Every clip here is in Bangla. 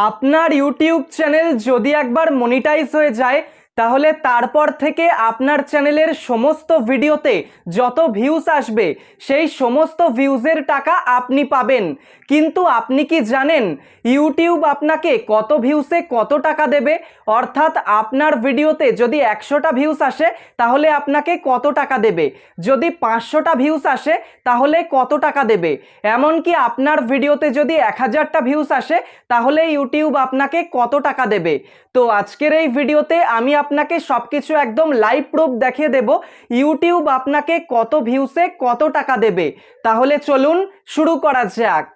আপনার ইউটিউব চ্যানেল যদি একবার মনিটাইজ হয়ে যায় তাহলে তারপর থেকে আপনার চ্যানেলের সমস্ত ভিডিওতে যত ভিউজ আসবে, সেই সমস্ত ভিউজের টাকা আপনি পাবেন। কিন্তু আপনি কি জানেন ইউটিউব আপনাকে কত ভিউসে কত টাকা দেবে? অর্থাৎ আপনার ভিডিওতে যদি একশোটা ভিউস আসে, তাহলে আপনাকে কত টাকা দেবে? যদি পাঁচশোটা ভিউস আসে, তাহলে কত টাকা দেবে? এমনকি আপনার ভিডিওতে যদি এক হাজারটা ভিউস আসে, তাহলে ইউটিউব আপনাকে কত টাকা দেবে? তো আজকের এই ভিডিওতে আমি আপনাকে সব কিছু একদম লাইভ প্রুফ দেখিয়ে দেব। ইউটিউব আপনাকে কত ভিউসে কত টাকা দেবে। তাহলে চলুন শুরু করা যাক।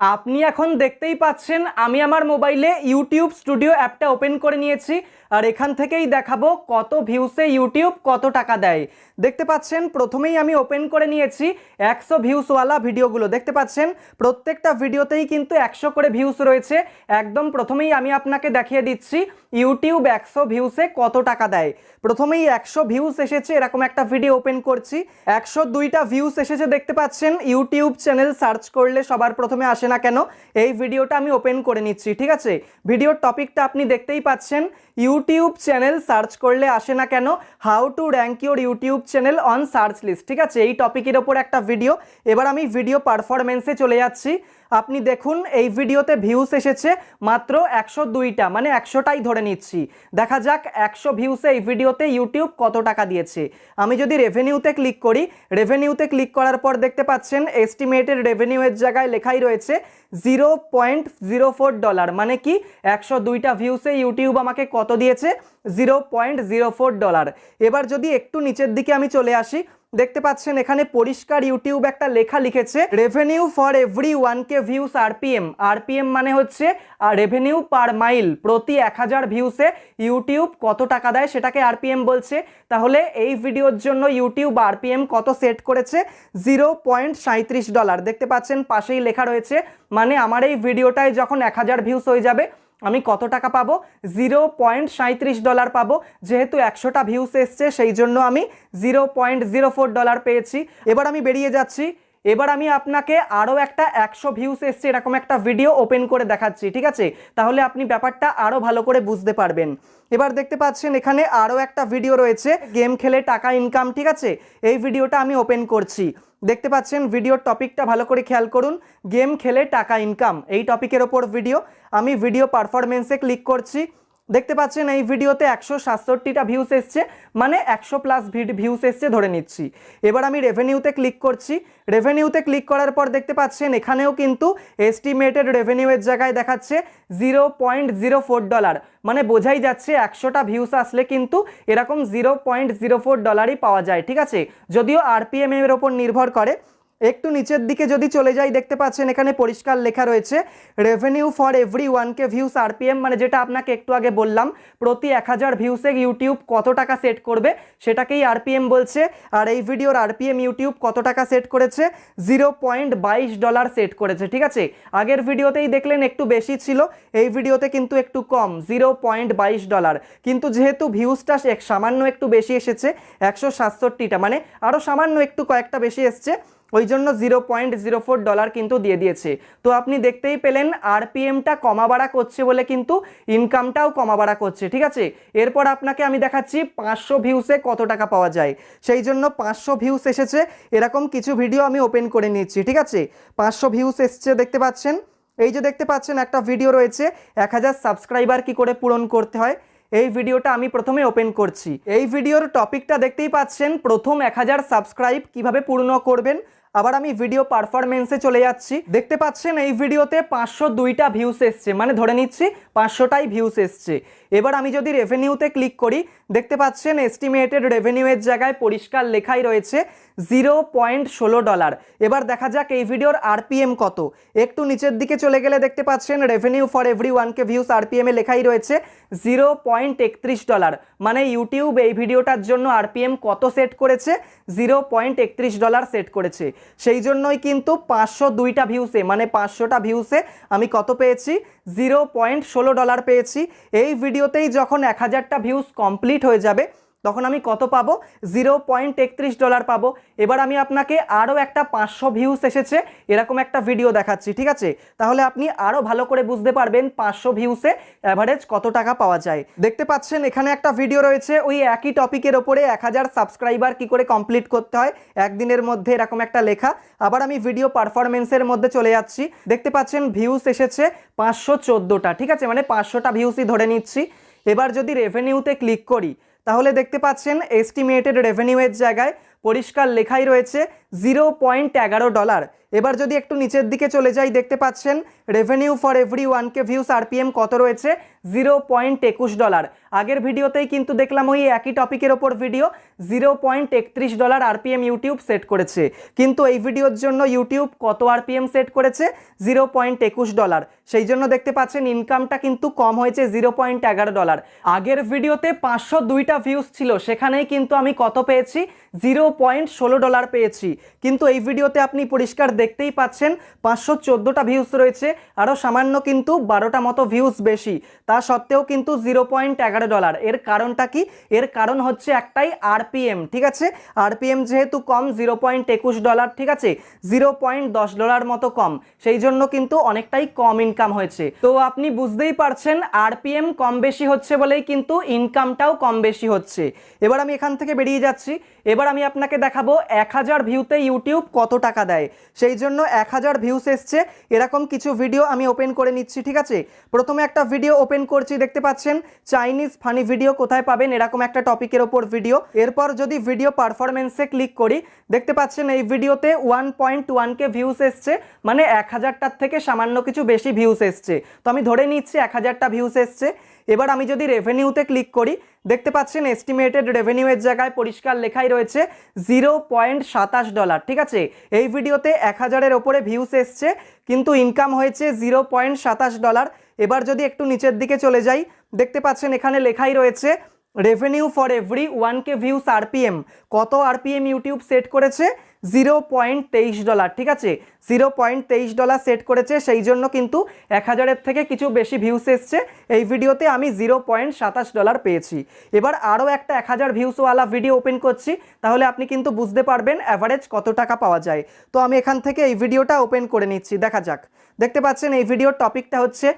আপনি এখন দেখতেই পাচ্ছেন, আমি আমার মোবাইলে ইউটিউব স্টুডিও অ্যাপটা ওপেন করে নিয়েছি আর এখান থেকেই দেখাবো কত ভিউসে ইউটিউব কত টাকা দেয়। দেখতে পাচ্ছেন, প্রথমেই আমি ওপেন করে নিয়েছি একশো ভিউসওয়ালা ভিডিওগুলো। দেখতে পাচ্ছেন, প্রত্যেকটা ভিডিওতেই কিন্তু একশো করে ভিউস রয়েছে। একদম প্রথমেই আমি আপনাকে দেখিয়ে দিচ্ছি ইউটিউব একশো ভিউসে কত টাকা দেয়। প্রথমেই একশো ভিউস এসেছে, এরকম একটা ভিডিও ওপেন করছি। একশো দুইটা ভিউস এসেছে, দেখতে পাচ্ছেন, ইউটিউব চ্যানেল সার্চ করলে সবার প্রথমে আসে না কেন, এই ভিডিওটা আমি ওপেন করে নিচ্ছি, ঠিক আছে? ভিডিওর টপিকটা আপনি দেখতেই পাচ্ছেন, ইউটিউব চ্যানেল সার্চ করলে আসে না কেন how to rank your YouTube channel on search list ঠিক আছে? এই টপিকের ওপর একটা ভিডিও এবার আমি ভিডিও পারফরমেন্সে চলে যাচ্ছি। আপনি দেখুন, এই ভিডিওতে ভিউস এসেছে মাত্র একশো দুইটা মানে একশোটাই ধরে নিচ্ছি। দেখা যাক একশো ভিউসে এই ভিডিওতে ইউটিউব কত টাকা দিয়েছে। আমি যদি রেভিনিউতে ক্লিক করি রেভিনিউতে ক্লিক করার পর দেখতে পাচ্ছেন এস্টিমেটেড রেভিনিউয়ের জায়গায় লেখাই রয়েছে zero point zero four dollar মানে কি একশো দুইটা ভিউসে ইউটিউব আমাকে কত দিয়েছে? Zero point zero four dollar এবার যদি একটু নিচের দিকে আমি চলে আসি দেখতে পাচ্ছেন, এখানে পরিষ্কার ইউটিউব একটা লেখা লিখেছে revenue for every one K views RPM RPM মানে হচ্ছে রেভিনিউ পার মাইল প্রতি এক হাজার ভিউসে ইউটিউব কত টাকা দেয় সেটাকে আরপিএম বলছে। তাহলে এই ভিডিওর জন্য ইউটিউব আরপিএম কত সেট করেছে? জিরো পয়েন্ট সাঁত্রিশ ডলার দেখতে পাচ্ছেন, পাশেই লেখা রয়েছে মানে আমার এই ভিডিওটায় যখন এক হাজার ভিউস হয়ে যাবে আমি কত টাকা পাবো? জিরো পয়েন্ট সাঁত্রিশ ডলার পাবো। যেহেতু একশোটা ভিউস এসছে, সেই জন্য আমি zero point zero four dollar পেয়েছি। এবার আমি বেরিয়ে যাচ্ছি। এবার আমি আপনাকে আরও একটা একশো ভিউস এসছে, এরকম একটা ভিডিও ওপেন করে দেখাচ্ছি, ঠিক আছে? তাহলে আপনি ব্যাপারটা আরও ভালো করে বুঝতে পারবেন। এবার দেখতে পাচ্ছেন, এখানে আরও একটা ভিডিও রয়েছে, গেম খেলে টাকা ইনকাম ঠিক আছে? এই ভিডিওটা আমি ওপেন করছি। দেখতে পাচ্ছেন, ভিডিওর টপিকটা ভালো করে খেয়াল করুন। গেম খেলে টাকা ইনকাম এই টপিকের ওপর ভিডিও আমি ভিডিও পারফরমেন্সে ক্লিক করছি। দেখতে পাচ্ছেন এই ভিডিওতে একশো সাতষট্টিটা ভিউস এসছে মানে একশো প্লাস ভিউস এসছে ধরে নিচ্ছি। এবার আমি রেভিনিউতে ক্লিক করছি। রেভিনিউতে ক্লিক করার পর দেখতে পাচ্ছেন এখানেও কিন্তু এস্টিমেটেড রেভিনিউয়ের জায়গায় দেখাচ্ছে zero point zero four dollar মানে বোঝাই যাচ্ছে একশোটা ভিউস আসলে কিন্তু এরকম জিরো পয়েন্ট জিরো ফোর ডলারই পাওয়া যায়, ঠিক আছে? যদিও আরপিএম এর ওপর নির্ভর করে। একটু নিচের দিকে যদি চলে যাই, দেখতে পাচ্ছেন এখানে পরিষ্কার লেখা রয়েছে revenue for every one K views RPM মানে যেটা আপনাকে একটু আগে বললাম, প্রতি এক হাজার ভিউসে ইউটিউব কত টাকা সেট করবে? সেটাকেই আরপিএম বলছে, আর এই ভিডিওর আরপিএম ইউটিউব কত টাকা সেট করেছে? জিরো পয়েন্ট বাইশ ডলার সেট করেছে, ঠিক আছে? আগের ভিডিওতেই দেখলেন একটু বেশি ছিল, এই ভিডিওতে কিন্তু একটু কম জিরো পয়েন্ট বাইশ ডলার। কিন্তু যেহেতু ভিউসটা সামান্য একটু বেশি এসেছে, একশো সাতষট্টিটা মানে আরও সামান্য একটু কয়েকটা বেশি এসছে ওই জন্য zero point zero four dollar কিন্তু দিয়ে দিয়েছে। তো আপনি দেখতেই পেলেন আরপিএমটা কমা বাড়া করছে বলে কিন্তু ইনকামটাও কমা বাড়া করছে, ঠিক আছে? এরপর আপনাকে আমি দেখাচ্ছি পাঁচশো ভিউসে কত টাকা পাওয়া যায়। সেই জন্য পাঁচশো ভিউস এসেছে, এরকম কিছু ভিডিও আমি ওপেন করে নিচ্ছি, ঠিক আছে? পাঁচশো ভিউস এসছে, দেখতে পাচ্ছেন? এই যে দেখতে পাচ্ছেন, একটা ভিডিও রয়েছে, এক হাজার সাবস্ক্রাইবার কী করে পূরণ করতে হয়? এই ভিডিওটা আমি প্রথমে ওপেন করছি। এই ভিডিওর টপিকটা দেখতেই পাচ্ছেন, প্রথম এক হাজার সাবস্ক্রাইব কীভাবে পূর্ণ করবেন? আবার আমি ভিডিও পারফরমেন্সে চলে যাচ্ছি। দেখতে পাচ্ছেন এই ভিডিওতে পাঁচশো দুইটা ভিউস এসছে। মানে ধরে নিচ্ছি, পাঁচশোটাই ভিউস এসছে। এবার আমি যদি রেভিনিউতে ক্লিক করি, দেখতে পাচ্ছেন এস্টিমেটেড রেভিনিউয়ের জায়গায় পরিষ্কার লেখাই রয়েছে জিরো পয়েন্ট ষোলো ডলার এবার দেখা যাক এই ভিডিওর আরপিএম কত। একটু নিচের দিকে চলে গেলে দেখতে পাচ্ছেন revenue for every one K views আরপিএমে লেখাই রয়েছে জিরো পয়েন্ট একত্রিশ ডলার মানে ইউটিউব এই ভিডিওটার জন্য আরপিএম কত সেট করেছে? জিরো পয়েন্ট একত্রিশ ডলার সেট করেছে। সেই জন্যই কিন্তু পাঁচশো দুইটা ভিউসে মানে পাঁচশোটা ভিউসে আমি কত পেয়েছি? জিরো পয়েন্ট ষোলো ডলার পেয়েছি। এই ভিডিওতেই যখন এক হাজারটা ভিউস কমপ্লিট হয়ে যাবে তখন আমি কত পাবো? জিরো পয়েন্ট একত্রিশ ডলার পাবো। এবার আমি আপনাকে আরও একটা পাঁচশো ভিউস এসেছে। এরকম একটা ভিডিও দেখাচ্ছি, ঠিক আছে? তাহলে আপনি আরও ভালো করে বুঝতে পারবেন পাঁচশো ভিউসে অ্যাভারেজ কত টাকা পাওয়া যায়। দেখতে পাচ্ছেন, এখানে একটা ভিডিও রয়েছে। ওই একই টপিকের ওপরে এক হাজার সাবস্ক্রাইবার কী করে কমপ্লিট করতে হয়? একদিনের মধ্যে এরকম একটা লেখা। আবার আমি ভিডিও পারফরমেন্সের মধ্যে চলে যাচ্ছি। দেখতে পাচ্ছেন ভিউস এসেছে পাঁচশো চোদ্দোটা, ঠিক আছে? মানে পাঁচশোটা ভিউসই ধরে নিচ্ছি। এবার যদি রেভিনিউতে ক্লিক করি তাহলে দেখতে পাচ্ছেন এস্টিমেটেড রেভিনিউয়ের জায়গায় পরিষ্কার লেখাই রয়েছে। জিরো পয়েন্ট এগারো ডলার। এবার যদি একটু নিচের দিকে চলে যাই, দেখতে পাচ্ছেন revenue for every one K views RPM কত রয়েছে? জিরো পয়েন্ট একুশ ডলার। আগের ভিডিওতেই কিন্তু দেখলাম ওই একই টপিকের ওপর ভিডিও জিরো পয়েন্ট একত্রিশ ডলার আরপিএম ইউটিউব সেট করেছে। কিন্তু এই ভিডিওর জন্য ইউটিউব কত আরপিএম সেট করেছে? জিরো পয়েন্ট একুশ ডলার। সেই জন্য দেখতে পাচ্ছেন ইনকামটা কিন্তু কম হয়েছে জিরো পয়েন্ট এগারো ডলার। আগের ভিডিওতে পাঁচশো দুইটা ভিউস ছিল, সেখানেই কিন্তু আমি কত পেয়েছি? জিরো পয়েন্ট ষোলো ডলার পেয়েছি। কিন্তু এই ভিডিওতে আপনি পরিষ্কার দেখতেই পাচ্ছেন পাঁচশো চোদ্দোটা ভিউস রয়েছে, আরও সামান্য কিন্তু বারোটা মতো ভিউস বেশি। তা সত্ত্বেও কিন্তু জিরো পয়েন্ট এগারো ডলার এর কারণটা কি? এর কারণ হচ্ছে একটাই আরপিএম ঠিক আছে? আরপিএম যেহেতু কম জিরো পয়েন্ট একুশ ডলার ঠিক আছে? জিরো পয়েন্ট দশ ডলার মতো কম। সেই জন্য কিন্তু অনেকটাই কম ইনকাম হয়েছে। তো আপনি বুঝতেই পারছেন আরপিএম কম বেশি হচ্ছে বলেই কিন্তু ইনকামটাও কম বেশি হচ্ছে। এবার আমি এখান থেকে বেরিয়ে যাচ্ছি। এবার আমি আপনাকে দেখাবো এক হাজার ভিউতে ইউটিউব কত টাকা দেয়? সেই জন্য এক হাজার ভিউস এসছে। এরকম কিছু ভিডিও আমি ওপেন করে নিচ্ছি, ঠিক আছে? প্রথমে একটা ভিডিও ওপেন করছি, দেখতে পাচ্ছেন? চাইনিজ ফানি ভিডিও কোথায় পাবেন? এরকম একটা টপিকের ওপর ভিডিও এরপর যদি ভিডিও পারফরমেন্সে ক্লিক করি, দেখতে পাচ্ছেন এই ভিডিওতে ওয়ান পয়েন্ট ওয়ানকে ভিউস এসছে। মানে এক হাজারটার থেকে সামান্য কিছু বেশি ভিউস এসছে। তো আমি ধরে নিচ্ছি এক হাজারটা ভিউস এসছে। এবার আমি যদি রেভিনিউতে ক্লিক করি, দেখতে পাচ্ছেন এস্টিমেটেড রেভিনিউয়ের জায়গায় পরিষ্কার লেখাই রয়েছে জিরো পয়েন্ট সাতাশ ডলার ঠিক আছে? এই ভিডিওতে এক হাজারের ওপরে ভিউস এসছে, কিন্তু ইনকাম হয়েছে জিরো পয়েন্ট সাতাশ ডলার এবার যদি একটু নিচের দিকে চলে যাই, দেখতে পাচ্ছেন এখানে লেখাই রয়েছে revenue for every one K views RPM কত আরপিএম ইউটিউব সেট করেছে? জিরো পয়েন্ট তেইশ ডলার ঠিক আছে? জিরো পয়েন্ট তেইশ ডলার সেট করেছে, সেই জন্য কিন্তু এক হাজারের থেকে কিছু বেশি ভিউস এসছে। এই ভিডিওতে আমি জিরো পয়েন্ট সাতাশ ডলার পেয়েছি। এবার আরও একটা এক হাজার ভিউসওয়ালা ভিডিও ওপেন করছি, তাহলে আপনি কিন্তু বুঝতে পারবেন অ্যাভারেজ কত টাকা পাওয়া যায়। তো আমি এখান থেকে এই ভিডিওটা ওপেন করে নিচ্ছি, দেখা যাক। দেখতে পাচ্ছেন এই ভিডিওর টপিকটা হচ্ছে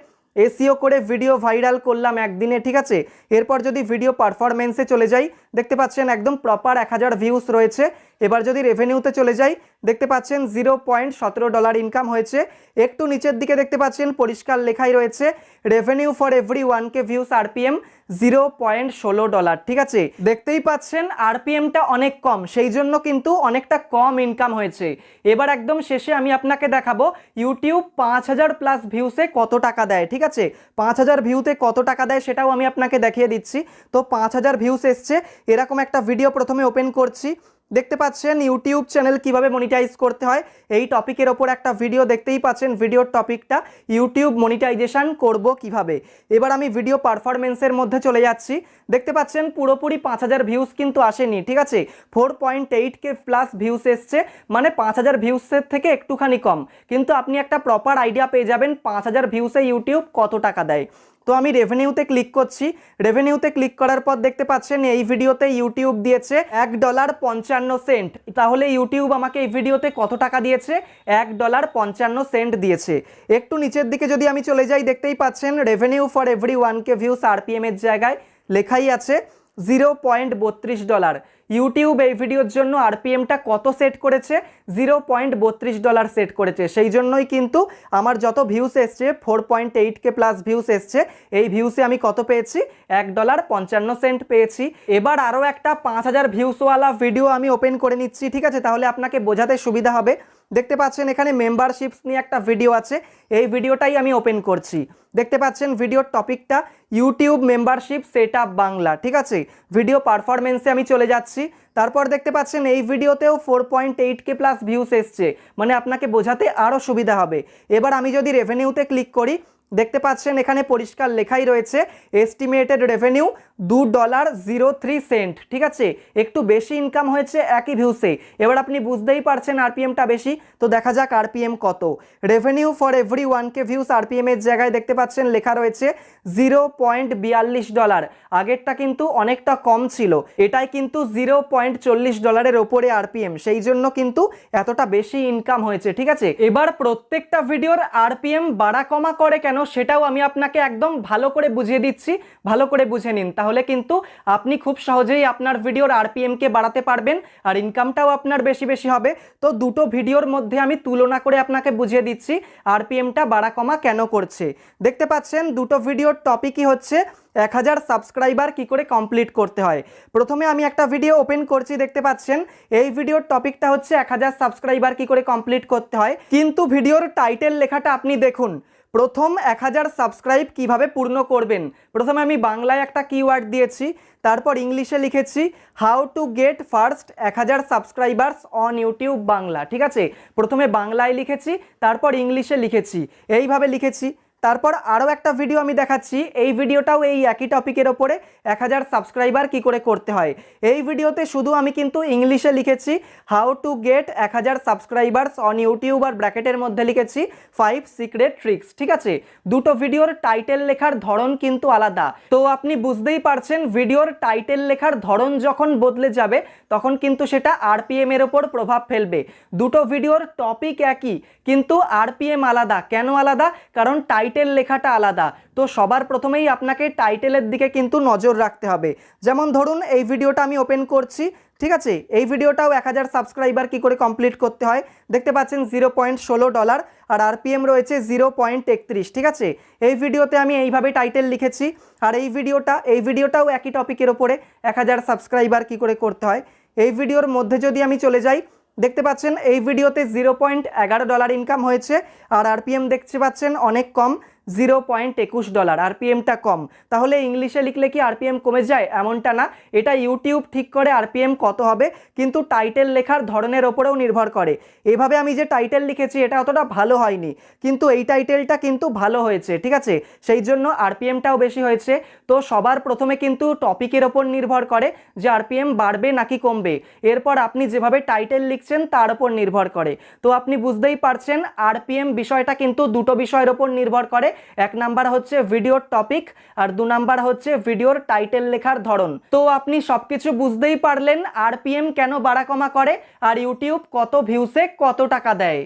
এসিও করে ভিডিও ভাইরাল করলাম একদিনে, ঠিক আছে? এরপর যদি ভিডিও পারফরমেন্সে চলে যাই, দেখতে পাচ্ছেন একদম প্রপার এক হাজার ভিউস রয়েছে। এবার যদি রেভিনিউতে চলে যাই দেখতে পাচ্ছেন জিরো পয়েন্ট সতেরো ডলার ইনকাম হয়েছে। একটু নিচের দিকে দেখতে পাচ্ছেন, পরিষ্কার লেখাই রয়েছে। Revenue for every one K views RPM zero point ষোলো ডলার, ঠিক আছে? দেখতেই পাচ্ছেন আরপিএমটা অনেক কম, সেই জন্য কিন্তু অনেকটা কম ইনকাম হয়েছে। এবার একদম শেষে আমি আপনাকে দেখাবো ইউটিউব পাঁচ হাজার প্লাস ভিউসে কত টাকা দেয়, ঠিক আছে? পাঁচ হাজার ভিউতে কত টাকা দেয় সেটাও আমি আপনাকে দেখিয়ে দিচ্ছি। তো পাঁচ হাজার ভিউস এসছে, এরকম একটা ভিডিও প্রথমে ওপেন করছি। দেখতে পাচ্ছেন ইউটিউব চ্যানেল কীভাবে মনিটাইজ করতে হয়। এই টপিকের ওপর একটা ভিডিও দেখতেই পাচ্ছেন। ভিডিওর টপিকটা ইউটিউব মনিটাইজেশন করব কীভাবে। এবার আমি ভিডিও পারফরমেন্সের মধ্যে চলে যাচ্ছি। দেখতে পাচ্ছেন পুরোপুরি পাঁচ হাজার ভিউস কিন্তু আসেনি, ঠিক আছে? Four point eight K plus views এসছে মানে পাঁচ হাজার ভিউসের থেকে একটুখানি কম। কিন্তু আপনি একটা প্রপার আইডিয়া পেয়ে যাবেন, পাঁচ হাজার ভিউসে ইউটিউব কত টাকা দেয়? তো আমি রেভিনিউতে ক্লিক করছি। রেভিনিউতে ক্লিক করার পর দেখতে পাচ্ছেন এই ভিডিওতে ইউটিউব দিয়েছে এক ডলার পঞ্চান্ন সেন্ট তাহলে ইউটিউব আমাকে এই ভিডিওতে কত টাকা দিয়েছে? এক ডলার পঞ্চান্ন সেন্ট দিয়েছে। একটু নিচের দিকে যদি আমি চলে যাই, দেখতেই পাচ্ছেন revenue for every one K views RPM এর জায়গায় লেখাই আছে জিরো পয়েন্ট বত্রিশ ডলার ইউটিউব এই ভিডিওর জন্য আরপিএমটা কত সেট করেছে? জিরো পয়েন্ট বত্রিশ ডলার সেট করেছে। সেই জন্যই কিন্তু আমার যত ভিউস এসছে four point eight K plus views এসছে, এই ভিউসে আমি কত পেয়েছি? এক ডলার পঞ্চান্ন সেন্ট পেয়েছি। এবার আরও একটা পাঁচ হাজার ভিউসওয়ালা ভিডিও আমি ওপেন করে নিচ্ছি, ঠিক আছে? তাহলে আপনাকে বোঝাতে সুবিধা হবে। দেখতে পাচ্ছেন এখানে মেম্বারশিপস নিয়ে একটা ভিডিও আছে। এই ভিডিওটাই আমি ওপেন করছি। দেখতে পাচ্ছেন ভিডিওর টপিকটা ইউটিউব মেম্বারশিপ সেট বাংলা, ঠিক আছে? ভিডিও পারফরমেন্সে আমি চলে যাচ্ছি। তারপর দেখতে পাচ্ছেন এই ভিডিওতেও four point eight K plus views এসছে। মানে আপনাকে বোঝাতে আরও সুবিধা হবে। এবার আমি যদি রেভিনিউতে ক্লিক করি দেখতে পাচ্ছেন, এখানে পরিষ্কার লেখাই রয়েছে এস্টিমেটেড রেভিনিউ দু ডলার জিরো থ্রি সেন্ট ঠিক আছে? একটু বেশি ইনকাম হয়েছে একই ভিউসে এবার আপনি বুঝতেই পারছেন আরপিএমটা বেশি, তো দেখা যাক আরপিএম কত। Revenue for every one K views RPM এর জায়গায় দেখতে পাচ্ছেন, লেখা রয়েছে জিরো পয়েন্ট বিয়াল্লিশ ডলার আগেরটা কিন্তু অনেকটা কম ছিল, এটাই কিন্তু জিরো পয়েন্ট চল্লিশ ডলারের ওপরে আরপিএম সেই জন্য কিন্তু এতটা বেশি ইনকাম হয়েছে, ঠিক আছে? এবার প্রত্যেকটা ভিডিওর আরপিএম বাড়া কমা করে কেন সেটাও আমি আপনাকে একদম ভালো করে বুঝিয়ে দিচ্ছি, ভালো করে বুঝে নিন। তাহলে কিন্তু আপনি খুব সহজেই আপনার ভিডিওর আরপিএমকে বাড়াতে পারবেন আর ইনকামটাও আপনার বেশি বেশি হবে। তো দুটো ভিডিওর মধ্যে আমি তুলনা করে আপনাকে বুঝিয়ে দিচ্ছি, আরপিএমটা বাড়া কমা কেন করছে। দেখতে পাচ্ছেন, দুটো ভিডিওর টপিকই হচ্ছে এক হাজার সাবস্ক্রাইবার কী করে কমপ্লিট করতে হয়। প্রথমে আমি একটা ভিডিও ওপেন করছি, দেখতে পাচ্ছেন, এই ভিডিওর টপিকটা হচ্ছে এক হাজার সাবস্ক্রাইবার কী করে কমপ্লিট করতে হয়। কিন্তু ভিডিওর টাইটেল লেখাটা আপনি দেখুন প্রথম এক হাজার সাবস্ক্রাইব কীভাবে পূর্ণ করবেন? প্রথমে আমি বাংলায় একটা কিওয়ার্ড দিয়েছি, তারপর ইংলিশে লিখেছি হাউ টু গেট ফার্স্ট এক হাজার সাবস্ক্রাইবার্স অন ইউটিউব বাংলা, ঠিক আছে? প্রথমে বাংলায় লিখেছি, তারপর ইংলিশে লিখেছি, এইভাবে লিখেছি। তারপর আরও একটা ভিডিও আমি দেখাচ্ছি। এই ভিডিওটাও এই একই টপিকের ওপরে। এক হাজার সাবস্ক্রাইবার কী করে করতে হয়? এই ভিডিওতে শুধু আমি কিন্তু ইংলিশে লিখেছি। হাউ টু গেট এক হাজার সাবস্ক্রাইবার্স অন ইউটিউব আর ব্র্যাকেটের মধ্যে লিখেছি ফাইভ সিক্রেট ট্রিক্স ঠিক আছে? দুটো ভিডিওর টাইটেল লেখার ধরন কিন্তু আলাদা। তো আপনি বুঝতেই পারছেন ভিডিওর টাইটেল লেখার ধরন যখন বদলে যাবে, তখন কিন্তু সেটা আরপিএম এর ওপর প্রভাব ফেলবে। দুটো ভিডিওর টপিক একই, কিন্তু আরপিএম আলাদা। কেন আলাদা? কারণ টাইটেল লেখাটা আলাদা। তো সবার প্রথমেই আপনাকে টাইটেলের দিকে কিন্তু নজর রাখতে হবে। যেমন ধরুন, এই ভিডিওটা আমি ওপেন করছি, ঠিক আছে? এই ভিডিওটাও এক হাজার সাবস্ক্রাইবার কী করে কমপ্লিট করতে হয়? দেখতে পাচ্ছেন জিরো পয়েন্ট ষোলো ডলার আর আরপিএম রয়েছে জিরো পয়েন্ট একত্রিশ, ঠিক আছে? এই ভিডিওতে আমি এইভাবে টাইটেল লিখেছি আর এই ভিডিওটা, এই ভিডিওটাও একই টপিকের ওপরে এক হাজার সাবস্ক্রাইবার কী করে করতে হয়? এই ভিডিওর মধ্যে যদি আমি চলে যাই দেখতে পাচ্ছেন, এই ভিডিওতে জিরো পয়েন্ট এগারো ডলার ইনকাম হয়েছে, আর আরপিএম দেখতে পাচ্ছেন, অনেক কম। জিরো পয়েন্ট একুশ ডলার আরপিএমটা কম। তাহলে ইংলিশে লিখলে কি আরপিএম কমে যায়? এমনটা না। এটা ইউটিউব ঠিক করে আরপিএম কত হবে, কিন্তু টাইটেল লেখার ধরনের ওপরেও নির্ভর করে। এভাবে আমি যে টাইটেল লিখেছি, এটা অতটা ভালো হয়নি। কিন্তু এই টাইটেলটা কিন্তু ভালো হয়েছে, ঠিক আছে? সেই জন্য আরপিএমটাও বেশি হয়েছে। তো সবার প্রথমে কিন্তু টপিকের ওপর নির্ভর করে যে আরপিএম বাড়বে নাকি কমবে। এরপর আপনি যেভাবে টাইটেল লিখছেন, তার ওপর নির্ভর করে। তো আপনি বুঝতেই পারছেন আরপিএম বিষয়টা কিন্তু দুটো বিষয়ের ওপর নির্ভর করে। এক নাম্বার হচ্ছে ভিডিওর টপিক আর দু নাম্বার হচ্ছে ভিডিওর টাইটেল লেখার ধরন। তো আপনি সব কিছু বুঝতেই পারলেন আরপিএম কেন বাড়া কমা করে, আর ইউটিউব কত ভিউসে কত টাকা দেয়।